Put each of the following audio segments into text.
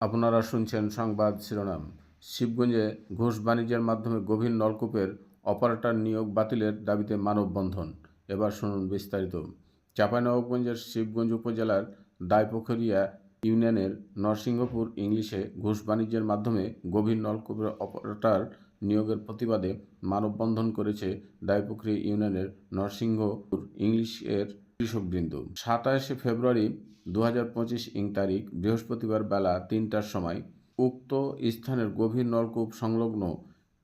আপনারা শুনছেন সংবাদ শিরোনাম। শিবগঞ্জে ঘুষ বাণিজ্যের মাধ্যমে গভীর নলকূপের অপারেটর নিয়োগ বাতিলের দাবিতে মানববন্ধন। এবার শুনুন বিস্তারিত। চাঁপাইনবাবগঞ্জের শিবগঞ্জ উপজেলার দায়পোখরিয়া ইউনিয়নের নরসিংহপুর ইংলিশে ঘুষ বাণিজ্যের মাধ্যমে গভীর নলকূপের অপারেটর নিয়োগের প্রতিবাদে মানববন্ধন করেছে দায়পুখরি ইউনিয়নের নরসিংহপুর ইংলিশের কৃষকবৃন্দ, সাতাশে ফেব্রুয়ারি দু হাজার পঁচিশ ইং তারিখ, বৃহস্পতিবার বেলা তিনটার সময় উক্ত স্থানের গভীর নলকূপ সংলগ্ন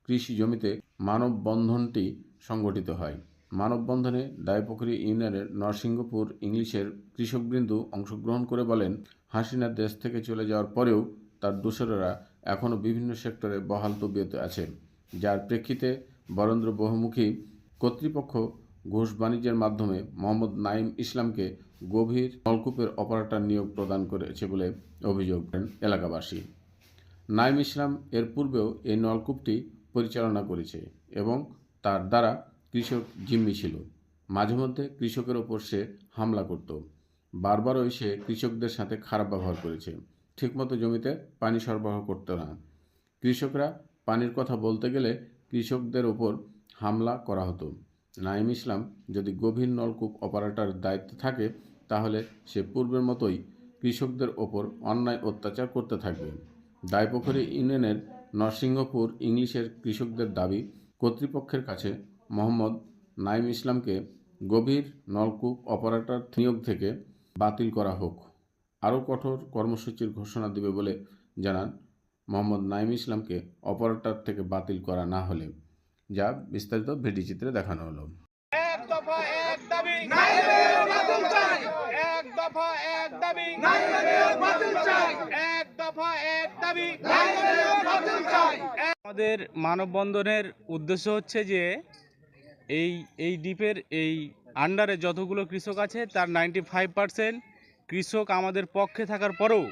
কৃষি জমিতে মানববন্ধনটি সংগঠিত হয়। মানববন্ধনে দায়পুখুরী ইউনিয়নের নরসিংহপুর ইংলিশের কৃষকবৃন্দ অংশগ্রহণ করে বলেন হাসিনা দেশ থেকে চলে যাওয়ার পরেও তার দোসরেরা এখনও বিভিন্ন সেক্টরে বহাল তবিয়তে আছে। যার প্রেক্ষিতে বরেন্দ্র বহুমুখী কর্তৃপক্ষ ঘুষ বাণিজ্যের মাধ্যমে মোহাম্মদ নাইম ইসলামকে গভীর নলকূপের অপারেটর নিয়োগ প্রদান করেছে বলে অভিযোগ করেন এলাকাবাসী। নাইম ইসলাম এর পূর্বেও এই নলকূপটি পরিচালনা করেছে এবং তার দ্বারা কৃষক জিম্মি ছিল। মাঝে মধ্যে কৃষকের ওপর সে হামলা করত। বারবারই সে কৃষকদের সাথে খারাপ ব্যবহার করেছে। ঠিকমতো জমিতে পানি সরবরাহ করতো না। কৃষকরা পানির কথা বলতে গেলে কৃষকদের ওপর হামলা করা হতো। নাইম ইসলাম যদি গভীর নলকূপ অপারেটর দায়িত্বে থাকে, তাহলে সে পূর্বের মতোই কৃষকদের ওপর অন্যায় অত্যাচার করতে থাকবে। দায়পোখরী ইউনিয়নের নরসিংহপুর ইংলিশের কৃষকদের দাবি, কর্তৃপক্ষের কাছে মোহাম্মদ নাইম ইসলামকে গভীর নলকূপ অপারেটর নিয়োগ থেকে বাতিল করা হোক। আরও কঠোর কর্মসূচির ঘোষণা দেবে বলে জানান মোহাম্মদ নাইম ইসলামকে অপারেটর থেকে বাতিল করা না হলে। যা বিস্তারিত ভিডিও চিত্রে দেখানো হলো। এক দফা এক দাবি। এক দফা এক দাবি। এক দফা এক দাবি। আমাদের মানববন্ধনের উদ্দেশ্য হচ্ছে যে এই এই দ্বীপের এই আন্ডারে যতগুলো কৃষক আছে তার নাইনটি ফাইভ পার্সেন্ট কৃষক আমাদের পক্ষে থাকার পরেও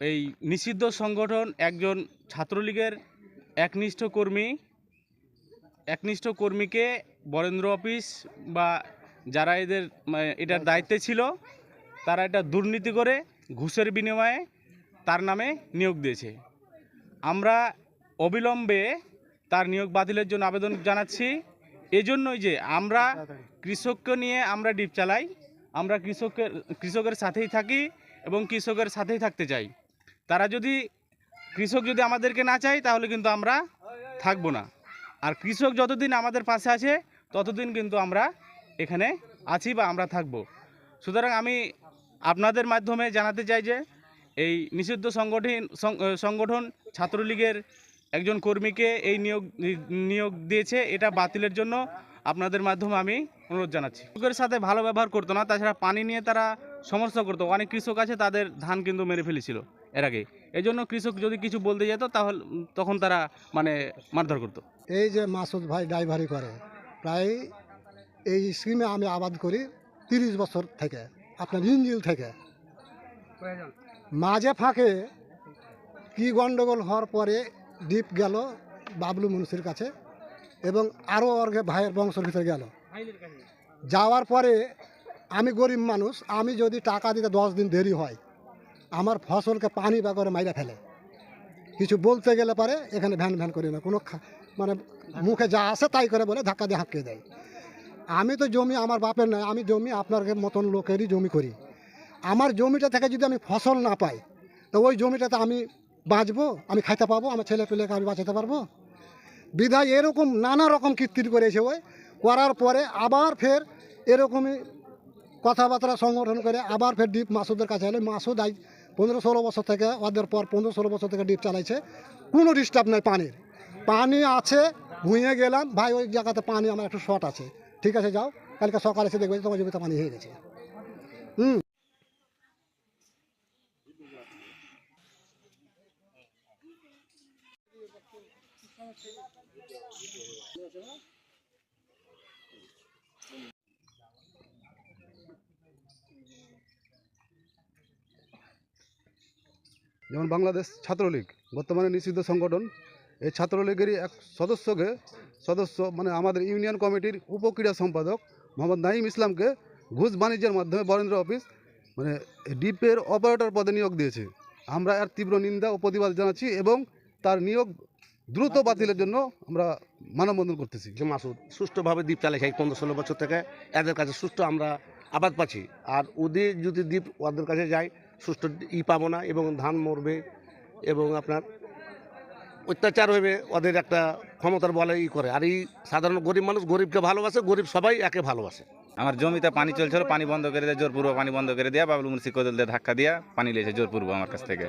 এই নিষিদ্ধ সংগঠন একজন ছাত্রলীগের একনিষ্ঠ কর্মী একনিষ্ঠ কর্মীকে বরেন্দ্র অফিস বা যারা এদের এটার দায়িত্বে ছিল, তারা এটা দুর্নীতি করে ঘুষের বিনিময়ে তার নামে নিয়োগ দিয়েছে। আমরা অবিলম্বে তার নিয়োগ বাতিলের জন্য আবেদন জানাচ্ছি। এজন্যই যে আমরা কৃষককে নিয়ে আমরা ডিপ চালাই, আমরা কৃষকের কৃষকের সাথেই থাকি এবং কৃষকের সাথেই থাকতে চাই। তারা যদি, কৃষক যদি আমাদেরকে না চায়, তাহলে কিন্তু আমরা থাকব না। আর কৃষক যতদিন আমাদের পাশে আছে, ততদিন কিন্তু আমরা এখানে আছি বা আমরা থাকব। সুতরাং আমি আপনাদের মাধ্যমে জানাতে চাই যে, এই নিষিদ্ধ সংগঠন সংগঠন ছাত্রলীগের একজন কর্মীকে এই নিয়োগ নিয়োগ দিয়েছে, এটা বাতিলের জন্য আপনাদের মাধ্যমে আমি অনুরোধ জানাচ্ছি। কৃষকের সাথে ভালো ব্যবহার করতো না, তাছাড়া পানি নিয়ে তারা সমস্যা করতো। অনেক কৃষক আছে, তাদের ধান কিন্তু মেরে ফেলেছিল এর আগে। এই জন্য কৃষক যদি কিছু বলতে যেত, তাহলে, তখন তারা মানে মারধর করতো। এই যে মাসুদ ভাই ড্রাইভারি করে প্রায় এই স্কিমে আমি আবাদ করি তিরিশ বছর থেকে আপনার ইঞ্জিল থেকে। মাঝে ফাঁকে কি গন্ডগোল হওয়ার পরে ডিপ গেল বাবলু মুন্সির কাছে এবং আরও অর্ঘে ভাইয়ের বংশের ভিতরে গেল। যাওয়ার পরে আমি গরিব মানুষ আমি যদি টাকা দিতে দশ দিন দেরি হয় আমার ফসলকে পানি বা করে মাইরা ফেলে। কিছু বলতে গেলে পারে, এখানে ভ্যান ভ্যান করি না, কোনো মানে মুখে যা আসে তাই করে বলে ধাক্কা দিয়ে হাঁকিয়ে দেয়। আমি তো জমি আমার বাপের নয় আমি জমি আপনার মতন লোকেরই জমি করি। আমার জমিটা থেকে যদি আমি ফসল না পাই, তো ওই জমিটাতে আমি বাঁচবো, আমি খাইতে পাবো, আমার ছেলে পেলেকে আমি বাঁচাতে পারব? বিধায় এরকম নানা রকম কীর্তির করেছে ওই, করার পরে আবার ফের এরকমই কথাবার্তা সংগঠন করে আবার ফের ডিপ মাসুদের কাছে এলো, মাসুদ পনেরো ষোলো বছর থেকে ওদের পর পনেরো ষোলো বছর থেকে ডিপ চালাইছে। কোনো ডিস্টার্ব নেই পানির। পানি আছে ভুঁয়ে গেলাম। ভাই, ওই জায়গাতে পানি আমার একটু শর্ট আছে। ঠিক আছে, যাও। কালকে সকালে এসে দেখবে তোমার জমিতে পানি হয়ে গেছে। হুম। যেমন বাংলাদেশ ছাত্রলীগ বর্তমানে নিষিদ্ধ সংগঠন এই ছাত্রলীগেরই এক সদস্যকে সদস্য মানে আমাদের ইউনিয়ন কমিটির উপক্রীড়া সম্পাদক মোহাম্মদ নাইম ইসলামকে ঘুষ বাণিজ্যের মাধ্যমে বরেন্দ্র অফিস মানে ডিপের অপারেটর পদে নিয়োগ দিয়েছে। আমরা এর তীব্র নিন্দা ও প্রতিবাদ জানাচ্ছি এবং তার নিয়োগ দ্রুত বাতিলের জন্য আমরা মানববন্ধন করতেছি। যে মাসুদ সুষ্ঠুভাবে দ্বীপ চালাইছে এই পনেরো ষোলো বছর থেকে। এদের কাছে সুষ্ঠু আমরা আবাদ পাচ্ছি। আর ওদের যদি দ্বীপ ওদের কাছে যায় সুষ্ঠু ই পাবো না এবং ধান মরবে এবং আপনার অত্যাচার হবে ওদের একটা ক্ষমতার বলে ই করে। আর এই সাধারণ গরিব মানুষ গরিবকে ভালোবাসে, গরিব সবাই একে ভালোবাসে। আমার জমিতে পানি চলছিল, পানি বন্ধ করে দেয়, জোরপূর্বক পানি বন্ধ করে দেওয়া বাবলু মুন্সি কদল দিয়ে ধাক্কা দিয়া পানি লেগেছে জোরপূর্ব আমার কাছ থেকে।